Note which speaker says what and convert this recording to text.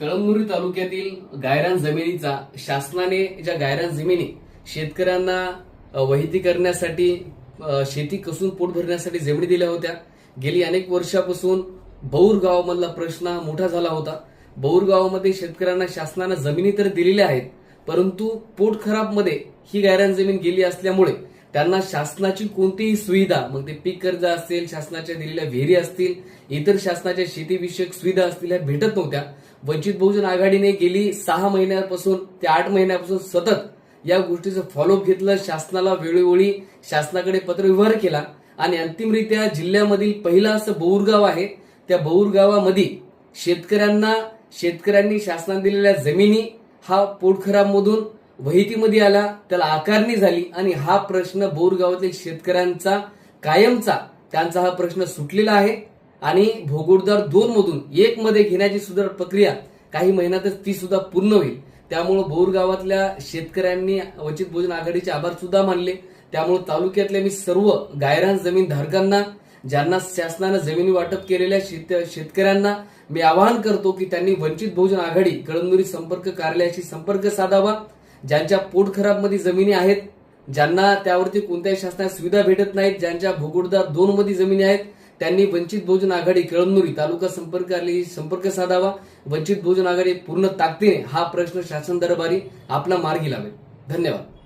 Speaker 1: कळमनुरी तालुक्यातील गायरान जमिनीचा शासनाने ज्या गायरान जमिनी शेतकऱ्यांना वहिती करण्यासाठी शेती कसून पोट भरण्यासाठी जमिनी दिल्या होत्या गेली अनेक वर्षापासून बौर गावामधला प्रश्न हा मोठा झाला होता. बौर गावामध्ये शेतकऱ्यांना शासनानं जमिनी तर दिलेल्या आहेत परंतु पोटखराबमध्ये ही गायरान जमीन गेली असल्यामुळे त्यांना शासनाची कोणतीही सुविधा मग ते पीक कर्ज असेल शासनाच्या दिलेल्या विहिरी असतील इतर शासनाच्या शेतीविषयक सुविधा असतील ह्या भेटत नव्हत्या. वंचित बहुजन आघाडीने गेली सहा महिन्यापासून ते आठ महिन्यापासून सतत या गोष्टीचं फॉलोअप घेतलं शासनाला वेळोवेळी शासनाकडे पत्रव्यवहार केला. आणि अंतिमरित्या जिल्ह्यामधील पहिलं असं बहुरगाव आहे त्या बहुरगावामध्ये शेतकऱ्यांना शेतकऱ्यांनी शासनाने दिलेल्या जमिनी हा पोटखराबमधून वहितीमध्ये आला त्याला आकारणी झाली आणि हा प्रश्न बोरगावातील शेतकऱ्यांचा कायमचा त्यांचा हा प्रश्न सुटलेला आहे. आणि भोगोडदार दोन मधून एक मध्ये घेण्याची सुद्धा प्रक्रिया काही महिन्यातच ती सुद्धा पूर्ण होईल. त्यामुळे बोरगावातल्या शेतकऱ्यांनी वंचित बहुजन आघाडीचे आभार सुद्धा मानले. त्यामुळे तालुक्यातल्या मी सर्व गायरान जमीन धारकांना ज्यांना शासनानं जमिनी वाटप केलेल्या शेत शेतकऱ्यांना मी आवाहन करतो की त्यांनी वंचित बहुजन आघाडी कळमनुरी संपर्क कार्यालयाशी संपर्क साधावा. ज्यांच्या पोटखराबमध्ये जमिनी आहेत ज्यांना त्यावरती कोणत्याही शासनाच्या सुविधा भेटत नाहीत ज्यांच्या भूगुडदा दोन मध्ये जमिनी आहेत त्यांनी वंचित बहुजन आघाडी कळमनुरी तालुका संपर्क आली संपर्क साधावा वंचित बहुजन आघाडी पूर्ण ताकदीने हा प्रश्न शासन दरबारी आपला मार्गी लावेल. धन्यवाद.